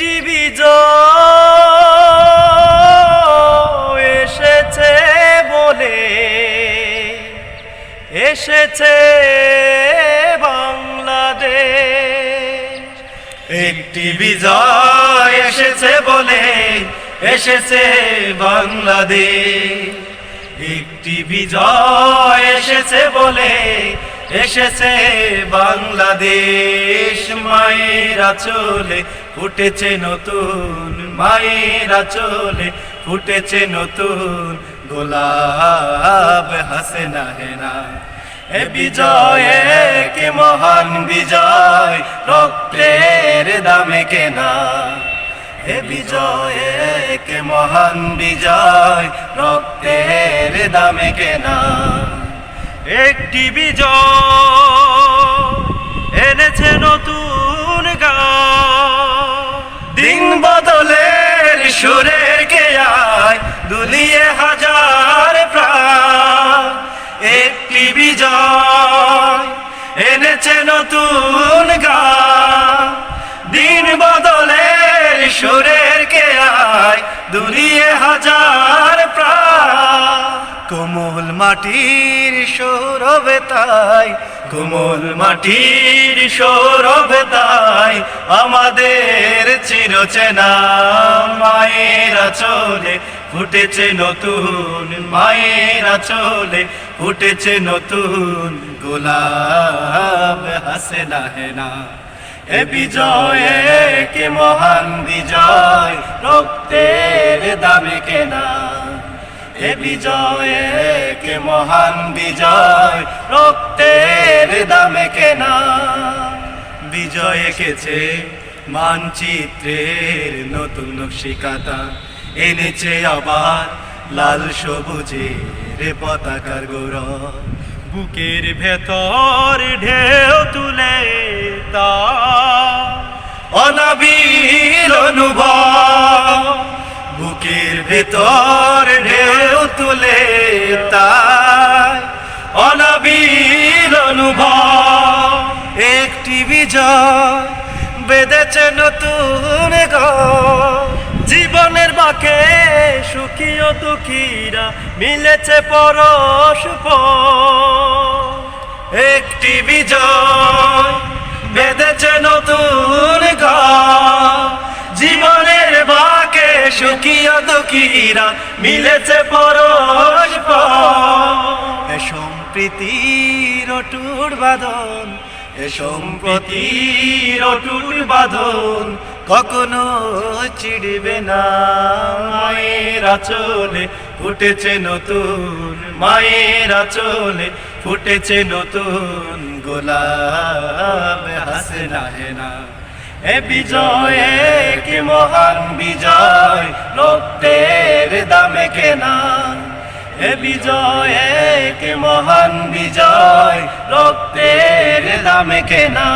একটি বিজয় এসেছে বলে এসেছে বাংলাদেশ। একটি বিজয় এসেছে বলে এসেছে বাংলাদেশ। একটি বিজয় এসেছে বলে এসেছে বাংলাদেশ মায়েরা চলে ফুটেছে নতুন মায়েরা চলে ফুটেছে নতুন গোলাপ হাসে না হেনা। এ বিজয় কে মহান বিজয়, রক্তের দামে কেনা। হে বিজয় মহান বিজয়, রক্তের দামে কেনা। একটি বিজয় এনেছে নতুন গান। দিন বদলের সুরের কে আয় দুলিয়ে হাজার প্রাণ। একটি বিজয় এনেছে নতুন সুরের কে আয় দুলিয়ে হাজার প্রাণ। কোমল মাটির সৌরভে তাই, কোমল মাটির সৌরভে তাই আমাদের চিরচেনা মায়েরা চলে ফুটেছে নতুন, মায়েরা চলে ফুটেছে নতুন গোলাপ হাসে না এ বিজয় কে মহান বিজয়, রক্তের দামে কেনা। এ বিজয় কে মহান বিজয়, রক্তের দামে কেনা। বিজয় এঁকেছে মানচিত্রের নতুন নকশিকাতা। এনেছে আবার লাল সবুজের পতাকার গৌরব বুকের ভেতর ঢেউ তুলে অনাবিল অনুভব। বুকের ভেতর ঢেউ তুলে তাই অনাবিল অনুভব। একটি বিজয় বেঁধেছে নতুন জীবনের বাকে সুখী ও দুঃখীরা মিলেছে পরস্পর একটি বিজয় বেঁধেছে দুঃখীরা মিলেছে এ সম্প্রীতির অটুট বাঁধন, এ সম্প্রীতির অটুট বাঁধন কখনো চিড়বে না। মায়েরা চলে ফুটেছে নতুন, মায়েরা চলে ফুটেছে নতুন গোলাপ হাসে না এ বিজয় কি মহান বিজয়, রক্তের দামে কেনা। এ বিজয় কি মহান বিজয়, রক্তের দামে কেনা।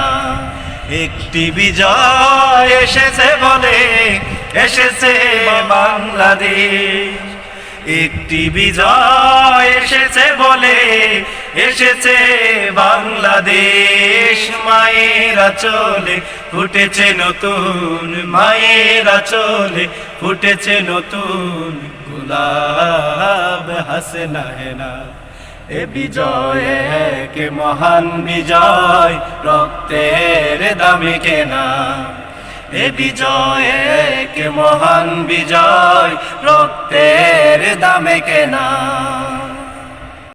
একটি বিজয় এসেছে বলে, এসেছে বাংলাদেশ। একটি বিজয় এসেছে বলে এসেছে বাংলাদেশ মায়েরা চলে, ফুটেছে নতুন মায়েরা চলে, ফুটেছে নতুন গুলাব হাসে না হেনা। এ বিজয় কে মহান বিজয়, রক্তের দামে কেনা। এ বিজয় কে মহান বিজয় রক্তের দামে কেনা।